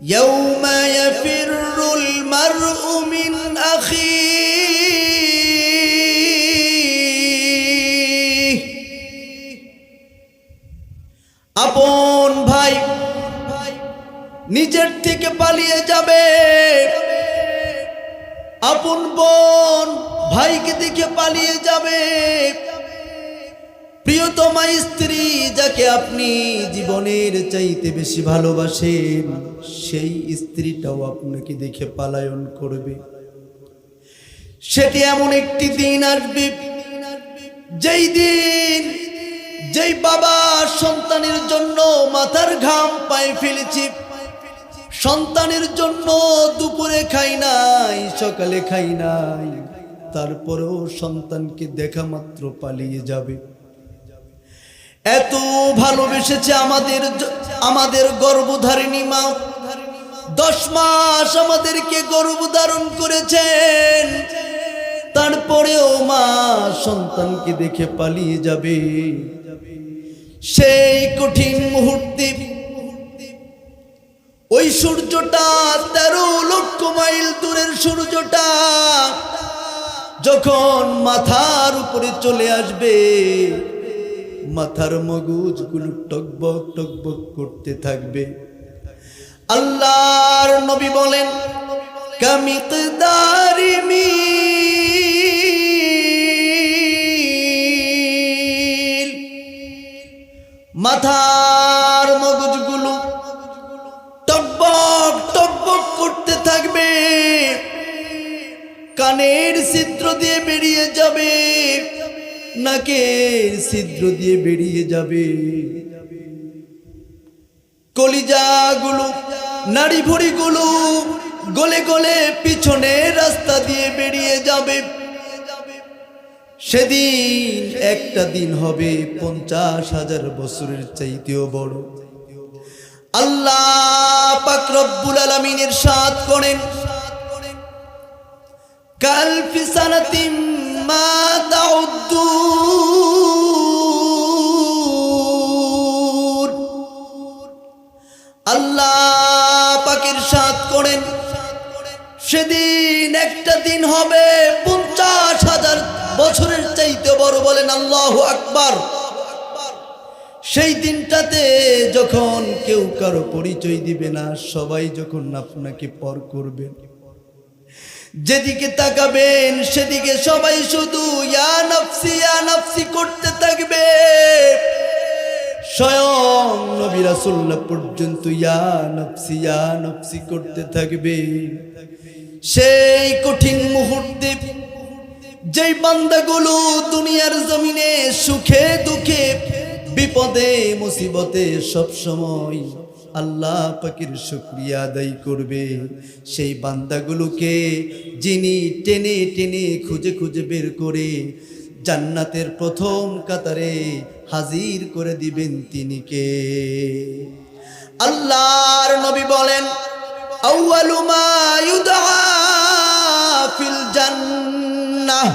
يوم يفر المرء من أخيه আপন ভাই নিজের থেকে পালিয়ে যাবে আপন বোন ভাইকে দেখে পালিয়ে যাবে প্রিয়তমা স্ত্রী যাকে আপনি জীবনের চাইতে বেশি ভালোবাসেন, সেই স্ত্রীটাও আপনাকে দেখে পালায়ন করবে। সেটি এমন একটি দিন আসবে, যেই দিন যেই বাবা সন্তানের জন্য মাথার ঘাম পায়ে ফেলেছি। সন্তানের জন্য দুপুরে খাই নাই, সকালে খাই নাই, তারপরেও সন্তানকে দেখা মাত্র পালিয়ে যাবে। এত ভালোবেসেছে আমাদের আমাদের গর্ভধারিণী মা। দশ মাস আমাদেরকে গর্ভ ধারণ করেছেন। তারপরেও মা সন্তানকে দেখে পালিয়ে যাবে। সেই কঠিন মুহূর্তে ওই সূর্যটা তেরো লক্ষ মাইল দূরের সূর্যটা যখন মাথার উপরে চলে আসবে মাথার মগজগুলো টকবক টকবক করতে থাকবে। আল্লাহর নবী বলেন, কামিকদারি মিল। মাথার মগজগুলো টকবক টকবক করতে থাকবে। কানের ছিদ্র দিয়ে বেরিয়ে যাবে। নাকের ছিদ্র দিয়ে বেরিয়ে যাবে। কলিজাগুলো নাড়ি ভুড়িগুলো গলে গলে পিছনে রাস্তা দিয়ে বেরিয়ে যাবে। সেদিন একটা দিন হবে পঞ্চাশ হাজার বছরের চাইতেও বড়। আল্লাহ পাক রব্বুল আলামিনের সাথ করেন ফি সানাতিম মা তাউদ্দুন আল্লাহ পাকের সাথ করেন, সেদিন একটা দিন হবে পঞ্চাশ হাজার বছরের চাইতে বড় বলেন আল্লাহ আকবার। সেই দিনটাতে যখন কেউ কারও পরিচয় দিবে না, সবাই যখন আপনাকে পর করবেন যেদিকে তাকাবেন, সেদিকে সবাই শুধু ইয়া করতে থাকবে। স্বয়ং নবী রাসূলুল্লাহ পর্যন্ত ইয়া নফসি করতে থাকবে। সেই কঠিন মুহূর্তে যেই বান্দাগুলো দুনিয়ার জমিনে সুখে দুঃখে, বিপদে, মুসিবতে সব সময় আল্লাহ পাকের শুক্রিয়া আদায় করবে। সেই বান্দাগুলোকে যিনি টেনে টেনে খুঁজে খুঁজে বের করে জান্নাতের প্রথম কাতারে হাজির করে দিবেন তিনি কে? আল্লাহর নবী বলেন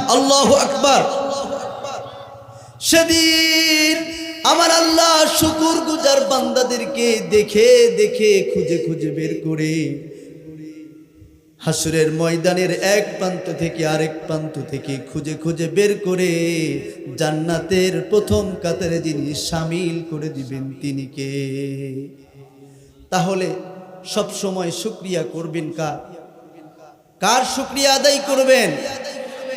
আল্লাহু আকবার। সেদিন আমার আল্লাহ শুকুর বান্দাদেরকে দেখে দেখে খুঁজে খুঁজে বের করে। হাসুরের ময়দানের এক প্রান্ত থেকে আরেক প্রান্ত থেকে খুঁজে খুঁজে বের করে জান্নাতের প্রথম কাতারে যিনি সামিল করে দিবেন তিনি কে? তাহলে সব সময় শুক্রিয়া করবেন কার কার শুক্রিয়া আদায় করবেন?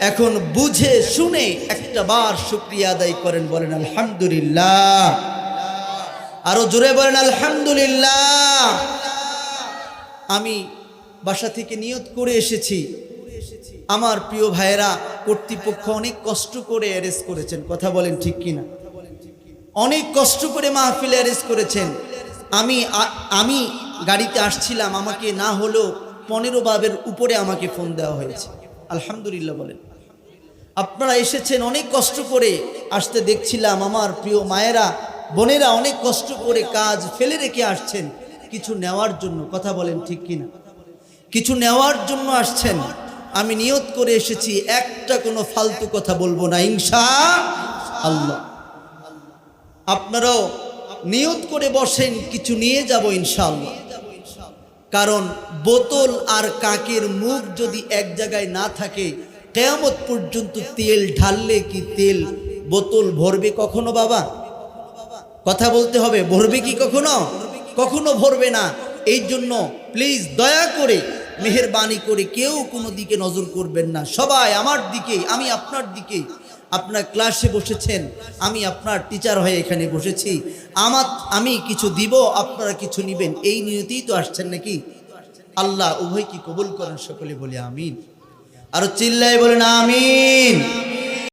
এখন বুঝে, শুনে একটা বার শুক্রিয়া আদায় করেন, বলেন, আলহামদুলিল্লাহ। আরও জোরে বলেন, আলহামদুলিল্লাহ। আমি বাসা থেকে নিয়ত করে এসেছি। আমার প্রিয় ভাইয়েরা, কর্তৃপক্ষ অনেক কষ্ট করে অ্যারেস্ট করেছেন। কথা বলেন ঠিক কিনা? অনেক কষ্ট করে মাহফিল অ্যারেস্ট করেছেন। আমি আমি গাড়িতে আসছিলাম, আমাকে না হলেও পনেরো বাবের উপরে আমাকে ফোন দেওয়া হয়েছে। আলহামদুলিল্লাহ বলেন। আপনারা এসেছেন, অনেক কষ্ট করে আসতে দেখছিলাম। আমার প্রিয় মায়েরা বোনেরা অনেক কষ্ট করে কাজ ফেলে রেখে আসছেন। কিছু নেওয়ার জন্য, কথা বলেন ঠিক কিনা? কিছু নেওয়ার জন্য আসছেন। আমি নিয়ত করে এসেছি, একটা কোনো ফালতু কথা বলব না, ইনশা আল্লাহ। আপনারাও নিয়ত করে বসেন, কিছু নিয়ে যাব ইনশাআল্লাহ কারণ বোতল আর কাকের মুখ যদি এক জায়গায় না থাকে, কেয়ামত পর্যন্ত তেল ঢাললে কি তেল বোতল ভরবে কখনো বাবা? কথা বলতে হবে, ভরবে কি কখনো? কখনো ভরবে না। এই জন্য প্লিজ দয়া করে, মেহেরবানি করে কেউ কোনো দিকে নজর করবেন না। সবাই আমার দিকে, আমি আপনার দিকে। আপনার ক্লাসে বসেছেন, আমি আপনার টিচার হয়ে এখানে বসেছি। আমার, আমি কিছু দিব, আপনারা কিছু নিবেন। এই নিয়তেই তো আসছেন নাকি? আল্লাহ উভয় কি কবুল করেন, সকলে বলে আমিন। আরও চিল্লাই বলেন, আমিন।